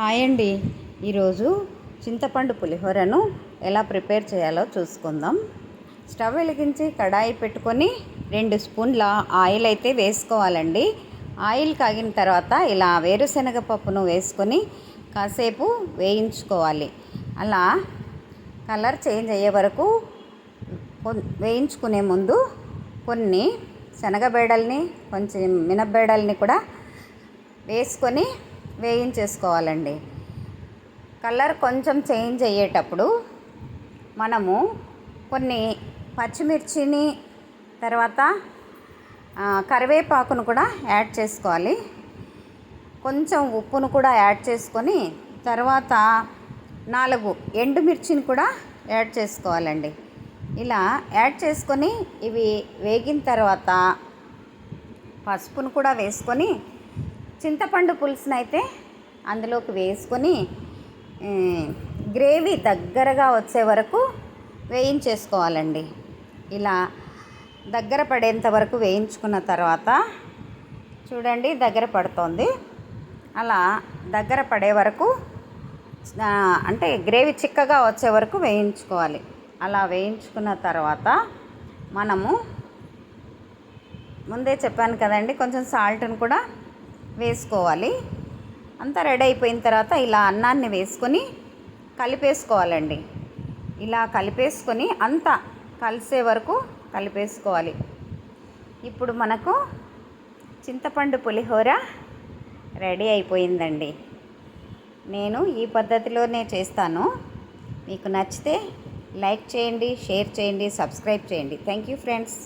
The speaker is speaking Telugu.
హాయ్ అండి. ఈరోజు చింతపండు పులిహోరను ఎలా ప్రిపేర్ చేయాలో చూసుకుందాం. స్టవ్ వెలిగించి కడాయి పెట్టుకొని రెండు స్పూన్ల ఆయిల్ అయితే వేసుకోవాలండి. ఆయిల్ కాగిన తర్వాత ఇలా వేరుశనగ పప్పును వేసుకొని కాసేపు వేయించుకోవాలి. అలా కలర్ చేంజ్ అయ్యే వరకు వేయించుకునే ముందు కొన్ని శనగబేడల్ని కొంచెం మినపబేడల్ని కూడా వేసుకొని వేయించేసుకోవాలండి. కలర్ కొంచెం చేంజ్ అయ్యేటప్పుడు మనము కొన్ని పచ్చిమిర్చిని తర్వాత కరివేపాకును కూడా యాడ్ చేసుకోవాలి. కొంచెం ఉప్పును కూడా యాడ్ చేసుకొని తర్వాత నాలుగు ఎండుమిర్చిని కూడా యాడ్ చేసుకోవాలండి. ఇలా యాడ్ చేసుకొని ఇవి వేగిన తర్వాత పసుపును కూడా వేసుకొని చింతపండు పులుసును అయితే అందులోకి వేసుకొని గ్రేవీ దగ్గరగా వచ్చే వరకు వేయించేసుకోవాలండి. ఇలా దగ్గర పడేంత వరకు వేయించుకున్న తర్వాత చూడండి దగ్గర పడుతోంది. అలా దగ్గర పడే వరకు అంటే గ్రేవీ చిక్కగా వచ్చే వరకు వేయించుకోవాలి. అలా వేయించుకున్న తర్వాత మనము ముందే చెప్పాను కదండి కొంచెం సాల్ట్ని కూడా వేసుకోవాలి. అంతా రెడీ అయిపోయిన తర్వాత ఇలా అన్నాన్ని వేసుకొని కలిపేసుకోవాలండి. ఇలా కలిపేసుకొని అంతా కలిసే వరకు కలిపేసుకోవాలి. ఇప్పుడు మనకు చింతపండు పులిహోర రెడీ అయిపోయిందండి. నేను ఈ పద్ధతిలోనే చేస్తాను. మీకు నచ్చితే లైక్ చేయండి షేర్ చేయండి సబ్స్క్రైబ్ చేయండి. Thank you friends.